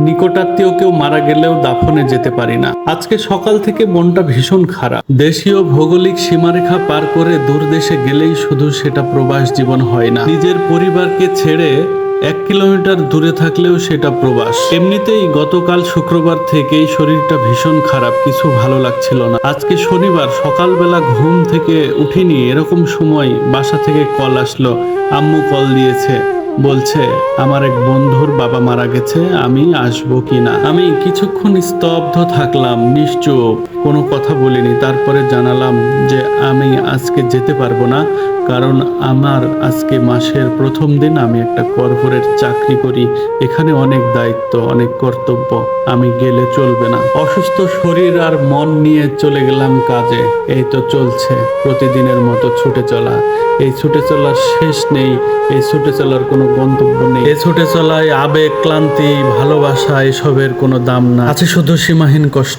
নিকটাত্মীয় কেউ মারা গেলেও দাফনে যেতে পারি না। আজকে সকাল থেকে মনটা ভীষণ খারাপ। দেশীয় ভৌগোলিক সীমারেখা পার করে দূর দেশে গেলেই শুধু সেটা প্রবাস জীবন হয় না। নিজের পরিবারকে ছেড়ে এক কিলোমিটার দূরে থাকলেও সেটা প্রবাস। এমনিতেই গতকাল শুক্রবার থেকেই শরীরটা ভীষণ খারাপ, কিছু ভালো লাগছিল না। আজকে শনিবার, সকালবেলা ঘুম থেকে উঠিনি, এরকম সময় বাসা থেকে কল আসলো। আম্মু কল দিয়েছে। বলছে, আমার এক বন্ধুর বাবা মারা গেছে, আমি আসব কিনা আমি কিছুক্ষণ স্তব্ধ থাকলাম, নিশ্চুপ। কোনো কথা বলিনি। তারপরে জানালাম যে আমি আজকে যেতে পারব না, কারণ আমার আজকে মাসের প্রথম দিন আমি একটা কর্পোরেট চাকরি করি। এখানে অনেক দায়িত্ব, অনেক কর্তব্য। আমি গেলে চলবে না। অসুস্থ শরীর আর মন নিয়ে চলে গেলাম কাজে। এই তো চলছে, প্রতিদিনের মতো ছুটে চলা। এই ছুটে চলার শেষ নেই। এই ছুটে চলার কোনো গন্তব্য নেই। এই ছুটে চলায় আবেগ, ক্লান্তি, ভালোবাসা, এসবের কোনো দাম না। আছে শুধু সীমাহীন কষ্ট।